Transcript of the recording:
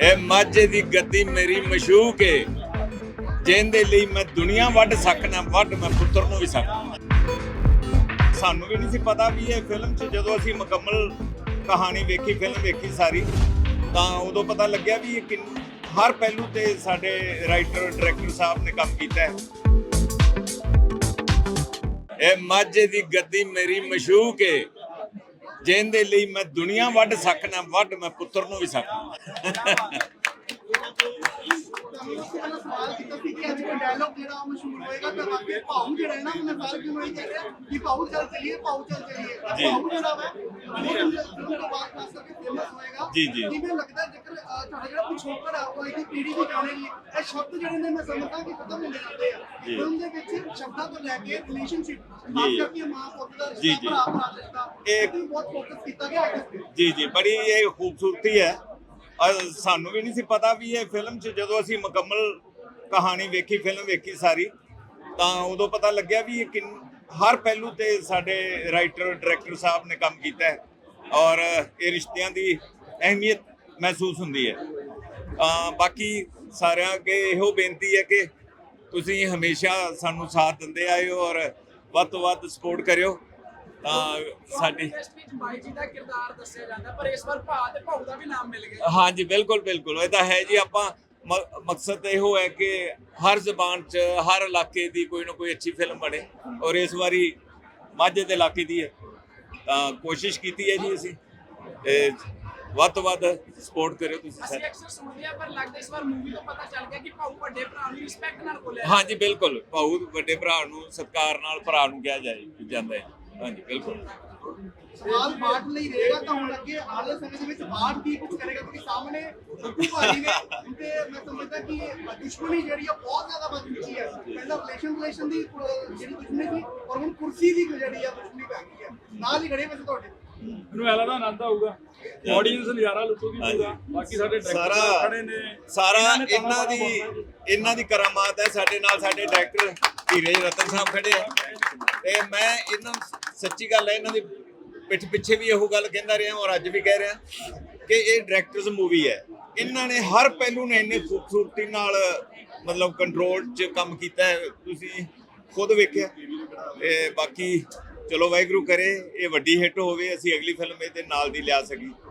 ਇਹ ਮਾਝੇ ਦੀ ਗੱਦੀ ਮੇਰੀ ਮਸ਼ੂਕ ਏ। ਜਿਹਦੇ ਲਈ ਮੈਂ ਦੁਨੀਆ ਵੱਢ ਸਕਣਾ, ਵੱਢ ਮੈਂ ਪੁੱਤਰ ਨੂੰ ਵੀ ਸਕਣਾ ਸਾਨੂੰ ਵੀ ਨਹੀਂ ਸੀ ਪਤਾ ਵੀ ਇਹ ਫਿਲਮ 'ਚ ਜਦੋਂ ਅਸੀਂ ਮੁਕੰਮਲ ਕਹਾਣੀ ਵੇਖੀ ਫਿਲਮ ਵੇਖੀ ਸਾਰੀ, ਤਾਂ ਉਦੋਂ ਪਤਾ ਲੱਗਿਆ ਵੀ ਇਹ ਕਿੰਨ- ਹਰ ਪਹਿਲੂ ਤੇ ਸਾਡੇ ਰਾਈਟਰ ਡਾਇਰੈਕਟਰ ਸਾਹਿਬ ਨੇ ਕੰਮ ਕੀਤਾ ਹੈ। ਇਹ ਮਾਝੇ ਦੀ ਗੱਦੀ ਮੇਰੀ ਮਸ਼ੂਕ ਏ। ਜਿਹਦੇ ਲਈ ਮੈਂ ਦੁਨੀਆ ਵੱਢ ਸਕਣਾ ਵੱਢ ਮੈਂ ਪੁੱਤਰ ਨੂੰ ਵੀ ਸਕਣਾ। ਤਾਂ ਬਾਕੀ ਭਾਉ ਜਿਹੜਾ ਹੈ ਨਾ ਉਹਨੇ ਸਾਰ ਕਿਉਂ ਨਹੀਂ ਕਹਿ ਰਿਹਾ ਕਿ ਭਾਉ ਚੱਲ ਚਲੀਏ ਭਾਉ ਚੱਲ ਚਲੀਏ ਜੀ। ਜੀ, ਜੀ। ਮੈਨੂੰ ਲੱਗਦਾ ਜੇਕਰ ਤੁਹਾਡਾ ਜਿਹੜਾ ਪਿਛੋਕੜ ਆ ਉਹ ਇੱਕ ਪੀੜ੍ਹੀ ਦੀ ਜਾਣੇਗੀ ਇਹ ਸ਼ਬਦ ਜਿਹੜੇ ਨੇ ਮੈਂ ਸਮਝਦਾ ਕਿ ਖਤਮ ਹੁੰਦੇ ਜਾਂਦੇ ਆ ਜੀ। ਫਿਲਮ ਦੇ ਵਿੱਚ ਸ਼ਬਦਾਂ ਤੋਂ ਲੈ ਕੇ ਰਿਲੇਸ਼ਨਸ਼ਿਪ ਖਾਸ ਜੀ। ਕਰਕੇ ਮਾਂ ਪੁੱਤ ਦਾ ਜੀ, ਰਿਸ਼ਤਾ ਜੀ। ਭਰਾ ਭਰਾ ਦਾ ਰਿਸ਼ਤਾ ਇਹ- ਇਹ ਬਹੁਤ ਫੋਕਸ ਕੀਤਾ ਗਿਆ ਹੈ ਇਸ ਤੇ ਜੀ ਜੀ ਬੜੀ ਇਹ ਖੂਬਸੂਰਤੀ ਹੈ ਸਾਨੂੰ ਵੀ ਨਹੀਂ ਸੀ ਪਤਾ ਵੀ ਇਹ ਫਿਲਮ 'ਚ ਜਦੋਂ ਅਸੀਂ ਮੁਕੰਮਲ ਕਹਾਣੀ ਵੇਖੀ ਫਿਲਮ ਵੇਖੀ ਸਾਰੀ ਤਾਂ ਉਦੋਂ ਪਤਾ ਲੱਗਿਆ ਵੀ ਇਹ ਕਿੰਨ ਹਰ ਪਹਿਲੂ ਤੇ ਸਾਡੇ ਰਾਈਟਰ ਡਾਇਰੈਕਟਰ ਸਾਹਿਬ ਨੇ ਕੰਮ ਕੀਤਾ ਹੈ ਔਰ ਇਹ ਰਿਸ਼ਤਿਆਂ ਦੀ ਅਹਿਮੀਅਤ ਮਹਿਸੂਸ ਹੁੰਦੀ ਹੈ। ਬਾਕੀ ਸਾਰਿਆਂ ਅੱਗੇ ਇਹੋ ਬੇਨਤੀ ਹੈ ਕਿ ਤੁਸੀਂ ਹਮੇਸ਼ਾ ਸਾਨੂੰ ਸਾਥ ਦਿੰਦੇ ਆਏ ਹੋ ਔਰ ਵੱਧ ਤੋਂ ਵੱਧ ਸਪੋਰਟ ਕਰਿਓ। ਤਾਂ ਸਾਡੀ ਬਾਈ ਜੀ ਦਾ ਕਿਰਦਾਰ ਦੱਸਿਆ ਜਾਂਦਾ ਪਰ ਇਸ ਵਾਰ ਭਾ ਤੇ ਭਾਊ ਦਾ ਵੀ ਨਾਮ ਮਿਲ ਗਿਆ ਹਾਂਜੀ, ਬਿਲਕੁਲ ਬਿਲਕੁਲ। ਇਹ ਤਾਂ ਹੈ ਜੀ, ਆਪਾਂ ਮ- ਮਕਸਦ ਇਹੋ ਹੈ ਕਿ ਹਰ ਜ਼ਬਾਨ 'ਚ, ਹਰ ਇਲਾਕੇ ਦੀ ਕੋਈ ਨਾ ਕੋਈ ਅੱਛੀ ਫਿਲਮ ਬਣੇ ਔਰ ਇਸ ਵਾਰੀ ਮਾਝੇ ਦੇ ਇਲਾਕੇ ਦੀ ਹੈ। ਤਾਂ ਕੋਸ਼ਿਸ਼ ਕੀਤੀ ਹੈ ਜੀ ਅਸੀਂ। ਤੇ ਵੱਧ ਤੋਂ ਵੱਧ ਸਪੋਰਟ ਕਰਿਓ ਤੁਸੀਂ ਅਸੀਂ ਸਾਰੇ। ਅਕਸਰ ਸੁਣਦੇ ਆ ਪਰ ਲੱਗਦਾ ਇਸ ਵਾਰ ਮੂਵੀ ਤੋਂ ਪਤਾ ਚੱਲ ਗਿਆ ਕਿ ਭਾਊ ਵੱਡੇ ਭਰਾ ਨੂੰ ਰਿਸਪੈਕਟ ਨਾਲ ਬੋਲਿਆ ਹਾਂਜੀ ਬਿਲਕੁਲ। ਭਾਊ ਵੱਡੇ ਭਰਾ ਨੂੰ ਸਤਿਕਾਰ ਨਾਲ ਭਰਾ ਨੂੰ ਕਿਹਾ ਜਾਏ ਜਾਂਦਾ ਹੈ। ਹਾਂਜੀ ਬਿਲਕੁਲ। ਸਵਾਲ ਬਾਟ ਲਈ ਰਹੇਗਾ ਤਾਂ ਹੁਣ ਅੱਗੇ ਆਲੇ ਸਮੇਂ ਦੇ ਵਿੱਚ ਬਾਟ ਕੀ ਕੁਝ ਕਰੇਗਾ ਕਿਉਂਕਿ ਸਾਹਮਣੇ ਬੱਬੂ ਭਾਜੀ ਨੇ ਤੇ ਮੈਂ ਸਮਝਦਾ ਕਿ ਦੁਸ਼ਮਣੀ ਜਿਹੜੀ ਆ ਬਹੁਤ ਜ਼ਿਆਦਾ ਵੱਧ ਚੁੱਕੀ ਹੈ ਪਹਿਲਾਂ ਰਿਲੇਸ਼ਨ ਰਿਲੇਸ਼ਨ ਦੀ ਜਿਹੜੀ ਦੁਸ਼ਮਣੀ ਸੀ ਔਰ ਹੁਣ ਕੁਰਸੀ ਦੀ ਜਿਹੜੀ ਆ ਦੁਸ਼ਮਣੀ ਪੈ ਗਈ ਹੈ ਨਾਲ ਹੀ ਖੜੇ ਵਿੱਚ ਤੁਹਾਡੇ। ਮੈਨੂੰ ਐਲਾ ਦਾ ਆਨੰਦ ਆਊਗਾ। ਆਡੀਅנס ਨਜ਼ਾਰਾ ਲੁੱਟੂਗੀ ਪੂਰਾ ਬਾਕੀ ਸਾਡੇ ਡਾਇਰੈਕਟਰ ਖੜੇ ਨੇ। ਸਾਰਾ ਇਹਨਾਂ ਦੀ। ਇਹਨਾਂ ਦੀ ਕਰਾਮਾਤ ਹੈ। ਸਾਡੇ ਨਾਲ ਸਾਡੇ ਡਾਇਰੈਕਟਰ ਧੀਰਜ ਰਤਨ ਸਾਹਿਬ ਖੜੇ ਆ। ਤੇ ਮੈਂ ਇਹਨਾਂ ਨੂੰ ਸੱਚੀ ਗੱਲ ਹੈ ਇਹਨਾਂ ਦੀ ਪਿੱਠ ਪਿੱਛੇ ਵੀ ਇਹੋ ਗੱਲ ਕਹਿੰਦਾ ਰਿਹਾ ਔਰ ਅੱਜ ਵੀ ਕਹਿ ਰਿਹਾ ਕਿ ਇਹ ਡਾਇਰੈਕਟਰਸ ਮੂਵੀ ਹੈ। ਇਹਨਾਂ ਨੇ ਹਰ ਪਹਿਲੂ ਨੇ ਇੰਨੇ ਖੂਬਸੂਰਤੀ ਨਾਲ ਮਤਲਬ ਕੰਟਰੋਲ 'ਚ ਕੰਮ ਕੀਤਾ ਹੈ। ਤੁਸੀਂ ਖੁਦ ਵੇਖਿਆ? ਤੇ ਬਾਕੀ ਚਲੋ ਵਾਹਿਗੁਰੂ ਕਰੇ, ਇਹ ਵੱਡੀ ਹਿੱਟ ਹੋਵੇ, ਅਸੀਂ ਅਗਲੀ ਫਿਲਮ ਇਹਦੇ ਨਾਲ ਦੀ ਲਿਆ ਸਕੀ।